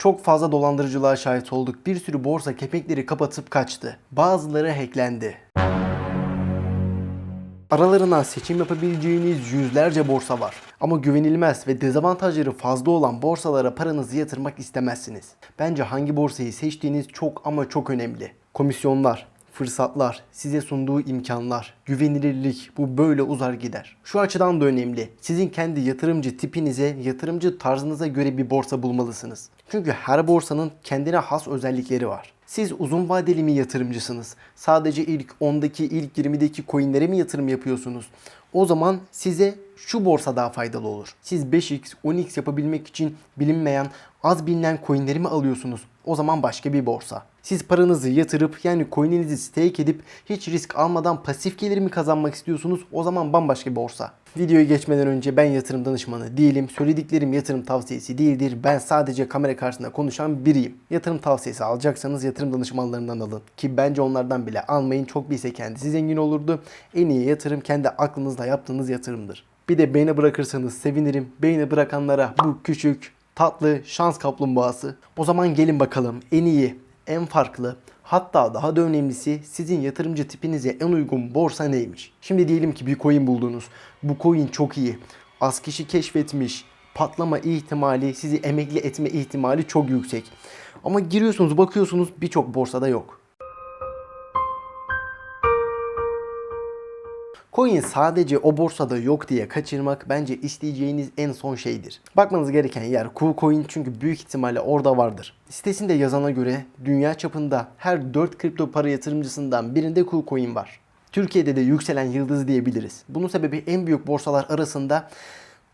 Çok fazla dolandırıcılığa şahit olduk. Bir sürü borsa kepekleri kapatıp kaçtı. Bazıları hacklendi. Aralarından seçim yapabileceğiniz yüzlerce borsa var. Ama güvenilmez ve dezavantajları fazla olan borsalara paranızı yatırmak istemezsiniz. Bence hangi borsayı seçtiğiniz çok ama çok önemli. Komisyonlar, fırsatlar, size sunduğu imkanlar, güvenilirlik bu böyle uzar gider. Şu açıdan da önemli. Sizin kendi yatırımcı tipinize, yatırımcı tarzınıza göre bir borsa bulmalısınız. Çünkü her borsanın kendine has özellikleri var. Siz uzun vadeli mi yatırımcısınız? Sadece ilk 10'daki, ilk 20'deki coinlere mi yatırım yapıyorsunuz? O zaman size şu borsa daha faydalı olur. Siz 5x, 10x yapabilmek için bilinmeyen, az bilinen coinleri mi alıyorsunuz? O zaman başka bir borsa. Siz paranızı yatırıp yani coin'inizi stake edip hiç risk almadan pasif gelir mi kazanmak istiyorsunuz? O zaman bambaşka bir borsa. Videoya geçmeden önce ben yatırım danışmanı değilim. Söylediklerim yatırım tavsiyesi değildir. Ben sadece kamera karşısında konuşan biriyim. Yatırım tavsiyesi alacaksanız yatırım danışmanlarından alın. Ki bence onlardan bile almayın. Çok bilse kendisi zengin olurdu. En iyi yatırım kendi aklınızla yaptığınız yatırımdır. Bir de beğeni bırakırsanız sevinirim. Beğeni bırakanlara bu küçük, tatlı şans kaplumbağası. O zaman gelin bakalım en iyi, en farklı, hatta daha da önemlisi sizin yatırımcı tipinize en uygun borsa neymiş? Şimdi diyelim ki bir coin buldunuz. Bu coin çok iyi. Az kişi keşfetmiş. Patlama ihtimali, sizi emekli etme ihtimali çok yüksek. Ama giriyorsunuz bakıyorsunuz birçok borsada yok. Coin sadece o borsada yok diye kaçırmak bence isteyeceğiniz en son şeydir. Bakmanız gereken yer KuCoin çünkü büyük ihtimalle orada vardır. Sitesinde yazana göre dünya çapında her 4 kripto para yatırımcısından birinde KuCoin var. Türkiye'de de yükselen yıldız diyebiliriz. Bunun sebebi en büyük borsalar arasında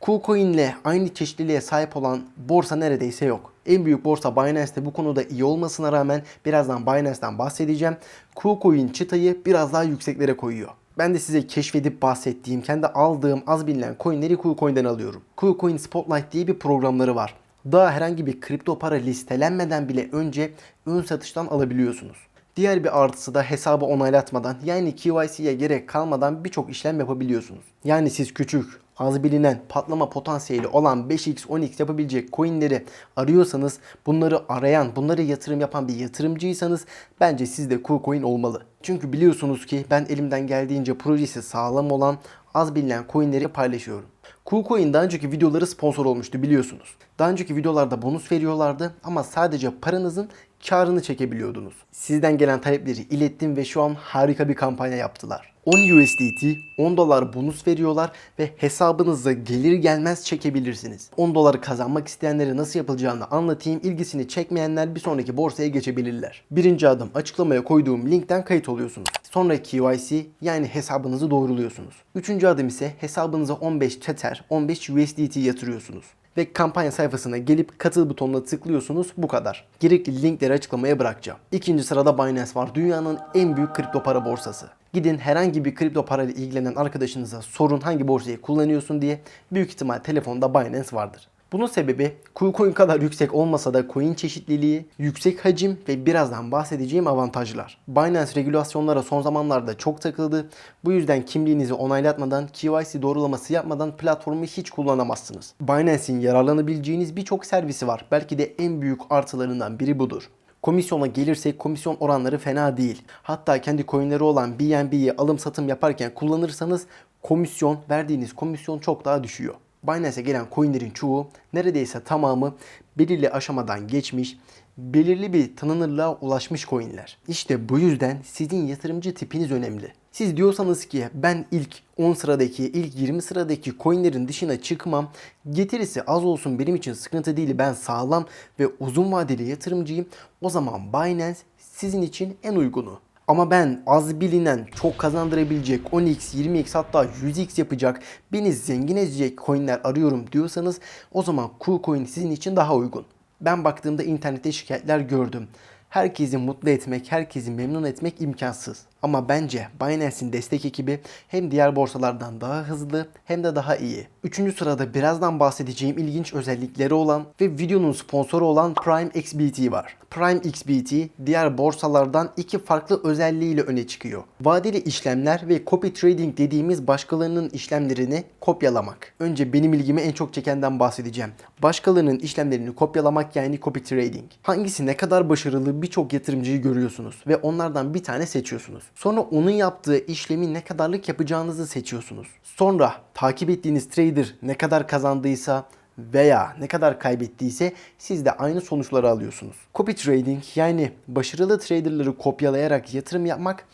KuCoin ile aynı çeşitliliğe sahip olan borsa neredeyse yok. En büyük borsa Binance de bu konuda iyi olmasına rağmen birazdan Binance'dan bahsedeceğim. KuCoin çıtayı biraz daha yükseklere koyuyor. Ben de size keşfedip bahsettiğim, kendi aldığım az bilinen coinleri KuCoin'den alıyorum. KuCoin Spotlight diye bir programları var. Daha herhangi bir kripto para listelenmeden bile önce ön satıştan alabiliyorsunuz. Diğer bir artısı da hesabı onaylatmadan yani KYC'ye gerek kalmadan birçok işlem yapabiliyorsunuz. Yani siz küçük, az bilinen, patlama potansiyeli olan 5x, 10x yapabilecek coinleri arıyorsanız, bunları arayan, bunları yatırım yapan bir yatırımcıysanız bence sizde KuCoin olmalı. Çünkü biliyorsunuz ki ben elimden geldiğince projesi sağlam olan az bilinen coinleri paylaşıyorum. KuCoin daha önceki videoları sponsor olmuştu biliyorsunuz. Daha önceki videolarda bonus veriyorlardı ama sadece paranızın karını çekebiliyordunuz. Sizden gelen talepleri ilettim ve şu an harika bir kampanya yaptılar. 10 USDT 10 dolar bonus veriyorlar ve hesabınıza gelir gelmez çekebilirsiniz. 10 doları kazanmak isteyenlere nasıl yapılacağını anlatayım. İlgisini çekmeyenler bir sonraki borsaya geçebilirler. Birinci adım açıklamaya koyduğum linkten kayıt oluyorsunuz. Sonra KYC yani hesabınızı doğruluyorsunuz. Üçüncü adım ise hesabınıza 15 Tether, 15 USDT yatırıyorsunuz ve kampanya sayfasına gelip katıl butonuna tıklıyorsunuz bu kadar. Gerekli linkleri açıklamaya bırakacağım. İkinci sırada Binance var. Dünyanın en büyük kripto para borsası. Gidin herhangi bir kripto para ile ilgilenen arkadaşınıza sorun hangi borsayı kullanıyorsun diye. Büyük ihtimal telefonda Binance vardır. Bunun sebebi KuCoin kadar yüksek olmasa da coin çeşitliliği, yüksek hacim ve birazdan bahsedeceğim avantajlar. Binance regülasyonlara son zamanlarda çok takıldı. Bu yüzden kimliğinizi onaylatmadan, KYC doğrulaması yapmadan platformu hiç kullanamazsınız. Binance'in yararlanabileceğiniz birçok servisi var. Belki de en büyük artılarından biri budur. Komisyona gelirsek komisyon oranları fena değil. Hatta kendi coinleri olan BNB'yi alım satım yaparken kullanırsanız komisyon, verdiğiniz komisyon çok daha düşüyor. Binance'e gelen coinlerin çoğu neredeyse tamamı belirli aşamadan geçmiş, belirli bir tanınırlığa ulaşmış coinler. İşte bu yüzden sizin yatırımcı tipiniz önemli. Siz diyorsanız ki ben ilk 10 sıradaki, ilk 20 sıradaki coinlerin dışına çıkmam. Getirisi az olsun benim için sıkıntı değil. Ben sağlam ve uzun vadeli yatırımcıyım. O zaman Binance sizin için en uygunu. Ama ben az bilinen, çok kazandırabilecek 10x, 20x hatta 100x yapacak, beni zengin edecek coinler arıyorum diyorsanız o zaman KuCoin sizin için daha uygun. Ben baktığımda internette şikayetler gördüm. Herkesi mutlu etmek, herkesi memnun etmek imkansız. Ama bence Binance'in destek ekibi hem diğer borsalardan daha hızlı hem de daha iyi. Üçüncü sırada birazdan bahsedeceğim ilginç özellikleri olan ve videonun sponsoru olan Prime XBT var. Prime XBT diğer borsalardan iki farklı özelliğiyle öne çıkıyor. Vadeli işlemler ve copy trading dediğimiz başkalarının işlemlerini kopyalamak. Önce benim ilgimi en çok çekenden bahsedeceğim. Başkalarının işlemlerini kopyalamak yani copy trading. Hangisi ne kadar başarılı birçok yatırımcıyı görüyorsunuz ve onlardan bir tane seçiyorsunuz. Sonra onun yaptığı işlemi ne kadarlık yapacağınızı seçiyorsunuz. Sonra takip ettiğiniz trader ne kadar kazandıysa veya ne kadar kaybettiyse siz de aynı sonuçları alıyorsunuz. Copy trading yani başarılı traderları kopyalayarak yatırım yapmak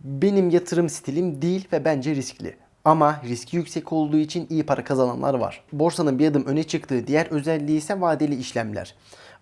benim yatırım stilim değil ve bence riskli. Ama riski yüksek olduğu için iyi para kazananlar var. Borsanın bir adım öne çıktığı diğer özelliği ise vadeli işlemler.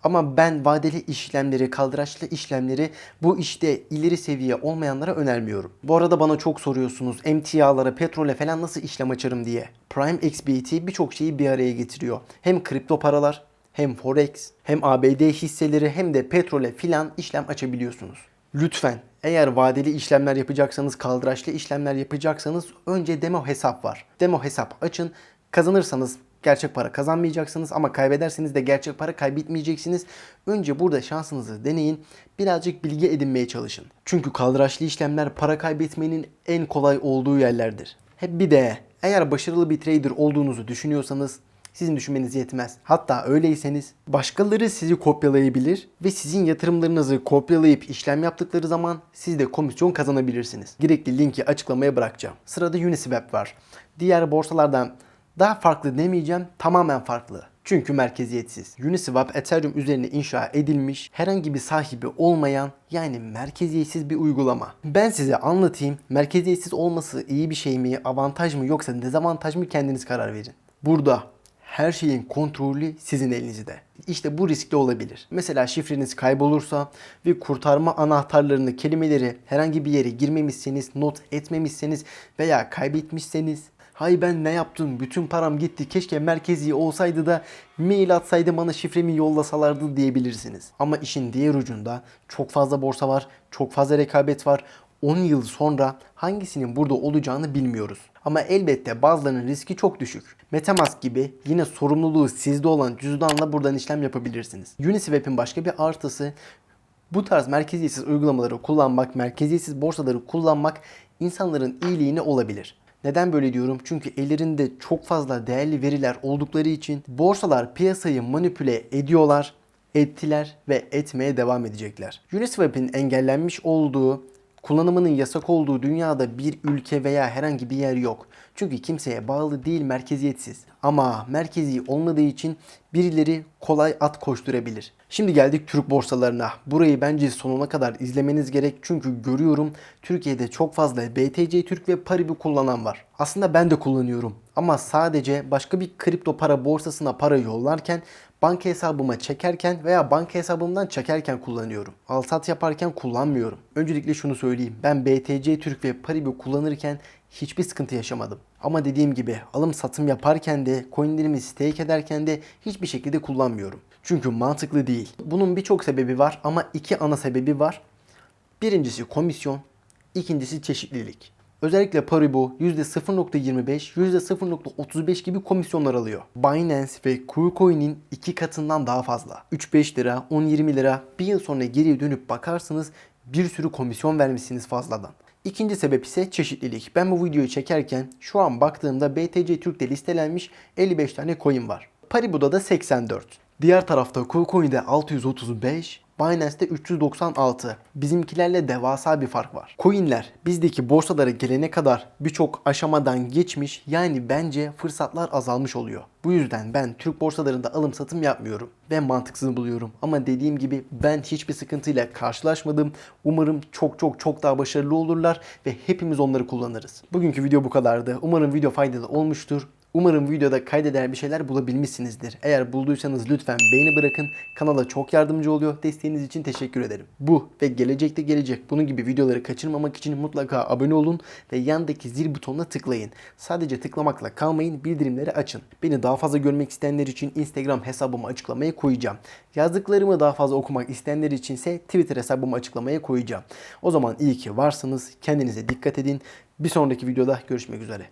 Ama ben vadeli işlemleri, kaldıraçlı işlemleri bu işte ileri seviye olmayanlara önermiyorum. Bu arada bana çok soruyorsunuz emtialara, petrole falan nasıl işlem açarım diye. Prime XBT birçok şeyi bir araya getiriyor. Hem kripto paralar, hem forex, hem ABD hisseleri hem de petrole filan işlem açabiliyorsunuz. Lütfen eğer vadeli işlemler yapacaksanız, kaldıraçlı işlemler yapacaksanız önce demo hesap var. Demo hesap açın. Kazanırsanız gerçek para kazanmayacaksınız ama kaybederseniz de gerçek para kaybetmeyeceksiniz. Önce burada şansınızı deneyin. Birazcık bilgi edinmeye çalışın. Çünkü kaldıraçlı işlemler para kaybetmenin en kolay olduğu yerlerdir. Hep bir de eğer başarılı bir trader olduğunuzu düşünüyorsanız sizin düşünmeniz yetmez. Hatta öyleyseniz başkaları sizi kopyalayabilir ve sizin yatırımlarınızı kopyalayıp işlem yaptıkları zaman siz de komisyon kazanabilirsiniz. Gerekli linki açıklamaya bırakacağım. Sırada Uniswap var. Diğer borsalardan daha farklı demeyeceğim, tamamen farklı. Çünkü merkeziyetsiz. Uniswap Ethereum üzerine inşa edilmiş, herhangi bir sahibi olmayan yani merkeziyetsiz bir uygulama. Ben size anlatayım. Merkeziyetsiz olması iyi bir şey mi, avantaj mı yoksa dezavantaj mı kendiniz karar verin. Burada her şeyin kontrolü sizin elinizde. İşte bu riskli olabilir. Mesela şifreniz kaybolursa ve kurtarma anahtarlarını, kelimeleri herhangi bir yere girmemişseniz, not etmemişseniz veya kaybetmişseniz Hay ben ne yaptım? Bütün param gitti. Keşke merkezi olsaydı da mail atsaydı bana şifremi yollasalardı diyebilirsiniz. Ama işin diğer ucunda çok fazla borsa var, çok fazla rekabet var. 10 yıl sonra hangisinin burada olacağını bilmiyoruz. Ama elbette bazılarının riski çok düşük. Metamask gibi yine sorumluluğu sizde olan cüzdanla buradan işlem yapabilirsiniz. Uniswap'in başka bir artısı bu tarz merkeziyetsiz uygulamaları kullanmak, merkeziyetsiz borsaları kullanmak insanların iyiliğine olabilir. Neden böyle diyorum? Çünkü ellerinde çok fazla değerli veriler oldukları için borsalar piyasayı manipüle ediyorlar, ettiler ve etmeye devam edecekler. Uniswap'in engellenmiş olduğu kullanımının yasak olduğu dünyada bir ülke veya herhangi bir yer yok. Çünkü kimseye bağlı değil, merkeziyetsiz. Ama merkezi olmadığı için birileri kolay at koşturabilir. Şimdi geldik Türk borsalarına. Burayı bence sonuna kadar izlemeniz gerek çünkü görüyorum Türkiye'de çok fazla BTC Türk ve Paribu kullanan var. Aslında ben de kullanıyorum ama sadece başka bir kripto para borsasına para yollarken banka hesabıma çekerken veya banka hesabımdan çekerken kullanıyorum. Alsat yaparken kullanmıyorum. Öncelikle şunu söyleyeyim. Ben BTC Türk ve Paribu kullanırken hiçbir sıkıntı yaşamadım. Ama dediğim gibi alım satım yaparken de coinlerimi stake ederken de hiçbir şekilde kullanmıyorum. Çünkü mantıklı değil. Bunun birçok sebebi var ama iki ana sebebi var. Birincisi komisyon, ikincisi çeşitlilik. Özellikle Paribu %0.25, %0.35 gibi komisyonlar alıyor. Binance ve KuCoin'in iki katından daha fazla. 3-5 lira, 10-20 lira bir yıl sonra geriye dönüp bakarsanız bir sürü komisyon vermişsiniz fazladan. İkinci sebep ise çeşitlilik. Ben bu videoyu çekerken şu an baktığımda BTC Türk'te listelenmiş 55 tane coin var. Paribu'da da 84. Diğer tarafta KuCoin'de 635, Binance'de 396. Bizimkilerle devasa bir fark var. Coin'ler bizdeki borsalara gelene kadar birçok aşamadan geçmiş yani bence fırsatlar azalmış oluyor. Bu yüzden ben Türk borsalarında alım satım yapmıyorum ve mantıksız buluyorum. Ama dediğim gibi ben hiçbir sıkıntıyla karşılaşmadım. Umarım çok çok çok daha başarılı olurlar ve hepimiz onları kullanırız. Bugünkü video bu kadardı. Umarım video faydalı olmuştur. Umarım videoda kaydeder bir şeyler bulabilmişsinizdir. Eğer bulduysanız lütfen beğeni bırakın. Kanala çok yardımcı oluyor. Desteğiniz için teşekkür ederim. Bu ve gelecekte gelecek bunun gibi videoları kaçırmamak için mutlaka abone olun ve yandaki zil butonuna tıklayın. Sadece tıklamakla kalmayın, bildirimleri açın. Beni daha fazla görmek isteyenler için Instagram hesabımı açıklamaya koyacağım. Yazdıklarımı daha fazla okumak isteyenler içinse Twitter hesabımı açıklamaya koyacağım. O zaman iyi ki varsınız. Kendinize dikkat edin. Bir sonraki videoda görüşmek üzere.